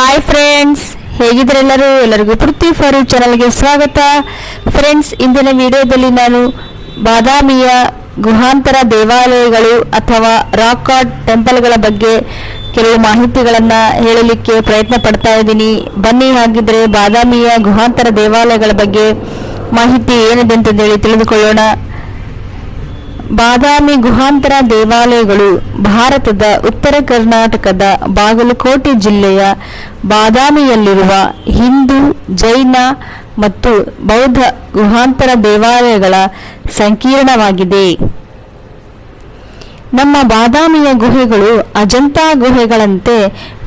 Hi friends ಹೇಗಿದ್ರೆಲ್ಲರೂ ಎಲ್ಲರಿಗೂ ಪೃಥ್ವಿ for ಚಾನಲ್ಗೆ ಸ್ವಾಗತ. ಫ್ರೆಂಡ್ಸ್ ಇಂದಿನ ವಿಡಿಯೋದಲ್ಲಿ ನಾನು ಬಾದಾಮಿಯ ಗುಹಾಂತರ ದೇವಾಲಯಗಳು ಅಥವಾ ರಾಕ್ ಆರ್ಟ್ ಟೆಂಪಲ್ಗಳ ಬಗ್ಗೆ ಕೆಲವು ಮಾಹಿತಿಗಳನ್ನು ಹೇಳಲಿಕ್ಕೆ ಪ್ರಯತ್ನ ಪಡ್ತಾ ಇದ್ದೀನಿ. ಬನ್ನಿ, ಹಾಗಿದ್ರೆ ಬಾದಾಮಿಯ ಗುಹಾಂತರ ದೇವಾಲಯಗಳ ಬಗ್ಗೆ ಮಾಹಿತಿ ಏನಿದೆ ಅಂತಂದೇಳಿ ತಿಳಿದುಕೊಳ್ಳೋಣ. ಬಾದಾಮಿ ಗುಹಾಂತರ ದೇವಾಲಯಗಳು ಭಾರತದ ಉತ್ತರ ಕರ್ನಾಟಕದ ಬಾಗಲಕೋಟೆ ಜಿಲ್ಲೆಯ ಬಾದಾಮಿಯಲ್ಲಿರುವ ಹಿಂದೂ, ಜೈನ ಮತ್ತು ಬೌದ್ಧ ಗುಹಾಂತರ ದೇವಾಲಯಗಳ ಸಂಕೀರ್ಣವಾಗಿದೆ. ನಮ್ಮ ಬಾದಾಮಿಯ ಗುಹೆಗಳು ಅಜಂತಾ ಗುಹೆಗಳಂತೆ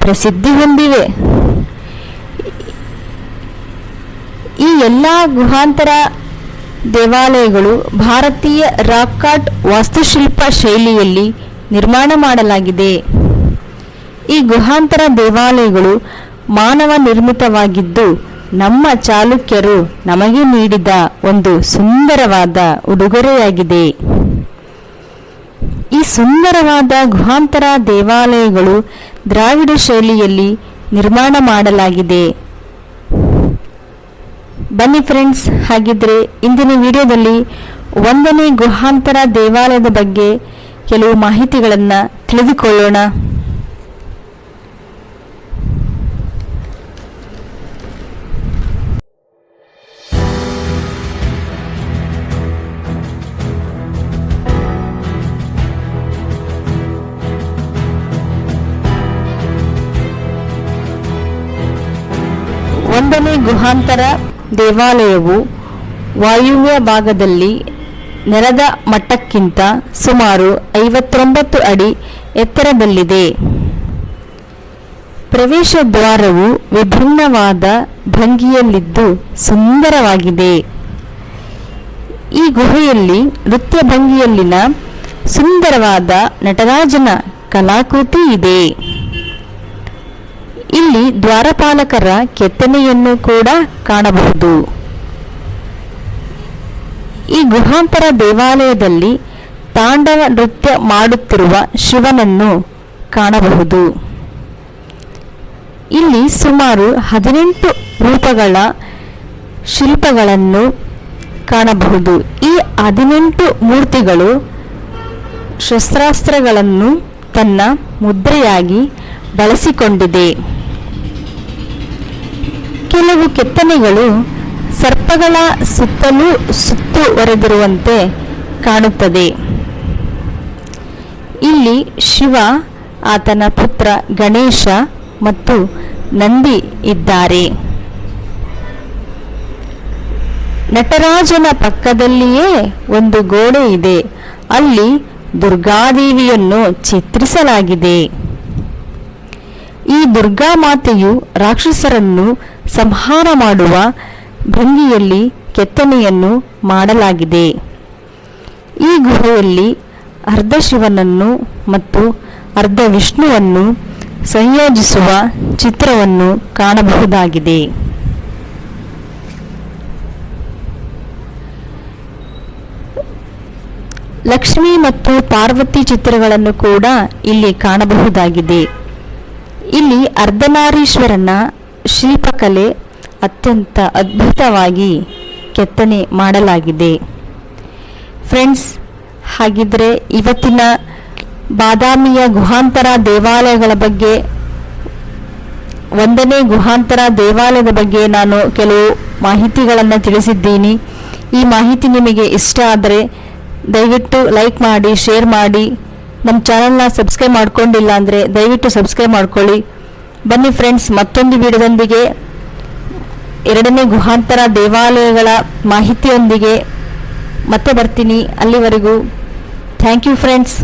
ಪ್ರಸಿದ್ಧಿ ಹೊಂದಿವೆ. ಈ ಎಲ್ಲ ಗುಹಾಂತರ ದೇವಾಲಯಗಳು ಭಾರತೀಯ ರಾಕ್ ಆರ್ಟ್ ವಾಸ್ತುಶಿಲ್ಪ ಶೈಲಿಯಲ್ಲಿ ನಿರ್ಮಾಣ ಮಾಡಲಾಗಿದೆ. ಈ ಗುಹಾಂತರ ದೇವಾಲಯಗಳು ಮಾನವ ನಿರ್ಮಿತವಾಗಿದ್ದು, ನಮ್ಮ ಚಾಲುಕ್ಯರು ನಮಗೆ ನೀಡಿದ ಒಂದು ಸುಂದರವಾದ ಉಡುಗೊರೆಯಾಗಿದೆ. ಈ ಸುಂದರವಾದ ಗುಹಾಂತರ ದೇವಾಲಯಗಳು ದ್ರಾವಿಡ ಶೈಲಿಯಲ್ಲಿ ನಿರ್ಮಾಣ ಮಾಡಲಾಗಿದೆ. ಬನ್ನಿ ಫ್ರೆಂಡ್ಸ್ ಹಾಗಿದ್ರೆ ಇಂದಿನ ವಿಡಿಯೋದಲ್ಲಿ ಒಂದನೇ ಗುಹಾಂತರ ದೇವಾಲಯದ ಬಗ್ಗೆ ಕೆಲವು ಮಾಹಿತಿಗಳನ್ನು ತಿಳಿದುಕೊಳ್ಳೋಣ. ಒಂದನೇ ಗುಹಾಂತರ ದೇವಾಲಯವು ವಾಯುವ್ಯ ಭಾಗದಲ್ಲಿ ನೆಲದ ಮಟ್ಟಕ್ಕಿಂತ ಸುಮಾರು ಐವತ್ತೊಂಬತ್ತು ಅಡಿ ಎತ್ತರದಲ್ಲಿದೆ. ಪ್ರವೇಶ ದ್ವಾರವು ವಿಭಿನ್ನವಾದ ಭಂಗಿಯಲ್ಲಿದ್ದು ಸುಂದರವಾಗಿದೆ. ಈ ಗುಹೆಯಲ್ಲಿ ನೃತ್ಯ ಭಂಗಿಯಲ್ಲಿನ ಸುಂದರವಾದ ನಟರಾಜನ ಕಲಾಕೃತಿ ಇದೆ. ಇಲ್ಲಿ ದ್ವಾರಪಾಲಕರ ಕೆತ್ತನೆಯನ್ನು ಕೂಡ ಕಾಣಬಹುದು. ಈ ಗುಹಾಂತರ ದೇವಾಲಯದಲ್ಲಿ ತಾಂಡವ ನೃತ್ಯ ಮಾಡುತ್ತಿರುವ ಶಿವನನ್ನು ಕಾಣಬಹುದು. ಇಲ್ಲಿ ಸುಮಾರು ಹದಿನೆಂಟು ರೂಪಗಳ ಶಿಲ್ಪಗಳನ್ನು ಕಾಣಬಹುದು. ಈ ಹದಿನೆಂಟು ಮೂರ್ತಿಗಳು ಶಸ್ತ್ರಾಸ್ತ್ರಗಳನ್ನು ತನ್ನ ಮುದ್ರೆಯಾಗಿ ಬಳಸಿಕೊಂಡಿದೆ. ಕೆಲವು ಕೆತ್ತನೆಗಳು ಸರ್ಪಗಳ ಸುತ್ತಲೂ ಸುತ್ತುವರೆದಿರುವಂತೆ ಕಾಣುತ್ತದೆ. ಇಲ್ಲಿ ಶಿವ, ಆತನ ಪುತ್ರ ಗಣೇಶ ಮತ್ತು ನಂದಿ ಇದ್ದಾರೆ. ನಟರಾಜನ ಪಕ್ಕದಲ್ಲಿಯೇ ಒಂದು ಗೋಡೆ ಇದೆ. ಅಲ್ಲಿ ದುರ್ಗಾದೇವಿಯನ್ನು ಚಿತ್ರಿಸಲಾಗಿದೆ. ದುರ್ಗಾ ಮಾತೆಯು ರಾಕ್ಷಸರನ್ನು ಸಂಹಾರ ಮಾಡುವ ಭಂಗಿಯಲ್ಲಿ ಕೆತ್ತನೆಯನ್ನು ಮಾಡಲಾಗಿದೆ. ಈ ಗುಹೆಯಲ್ಲಿ ಅರ್ಧ ಶಿವನನ್ನು ಮತ್ತು ಅರ್ಧ ವಿಷ್ಣುವನ್ನು ಸಂಯೋಜಿಸುವ ಚಿತ್ರವನ್ನು ಕಾಣಬಹುದಾಗಿದೆ. ಲಕ್ಷ್ಮಿ ಮತ್ತು ಪಾರ್ವತಿ ಚಿತ್ರಗಳನ್ನು ಕೂಡ ಇಲ್ಲಿ ಕಾಣಬಹುದಾಗಿದೆ. ಇಲ್ಲಿ ಅರ್ಧನಾರೀಶ್ವರನ ಶಿಲ್ಪಕಲೆ ಅತ್ಯಂತ ಅದ್ಭುತವಾಗಿ ಕೆತ್ತನೆ ಮಾಡಲಾಗಿದೆ. ಫ್ರೆಂಡ್ಸ್, ಹಾಗಿದ್ರೆ ಇವತ್ತಿನ ಬಾದಾಮಿಯ ಗುಹಾಂತರ ದೇವಾಲಯಗಳ ಬಗ್ಗೆ, ಒಂದನೇ ಗುಹಾಂತರ ದೇವಾಲಯದ ಬಗ್ಗೆ ನಾನು ಕೆಲವು ಮಾಹಿತಿಗಳನ್ನು ತಿಳಿಸಿದ್ದೀನಿ. ಈ ಮಾಹಿತಿ ನಿಮಗೆ ಇಷ್ಟ ಆದರೆ ದಯವಿಟ್ಟು ಲೈಕ್ ಮಾಡಿ ಶೇರ್ ಮಾಡಿ. ನಮ್ಮ ಚಾನಲ್ನ ಸಬ್ಸ್ಕ್ರೈಬ್ ಮಾಡ್ಕೊಂಡಿಲ್ಲ ಅಂದರೆ ದಯವಿಟ್ಟು ಸಬ್ಸ್ಕ್ರೈಬ್ ಮಾಡ್ಕೊಳ್ಳಿ. ಬನ್ನಿ ಫ್ರೆಂಡ್ಸ್ ಮತ್ತೊಂದು ವಿಡಿಯೋದೊಂದಿಗೆ ಎರಡನೇ ಗುಹಾಂತರ ದೇವಾಲಯಗಳ ಮಾಹಿತಿಯೊಂದಿಗೆ ಮತ್ತೆ ಬರ್ತೀನಿ ಅಲ್ಲಿವರೆಗೂ. Thank you friends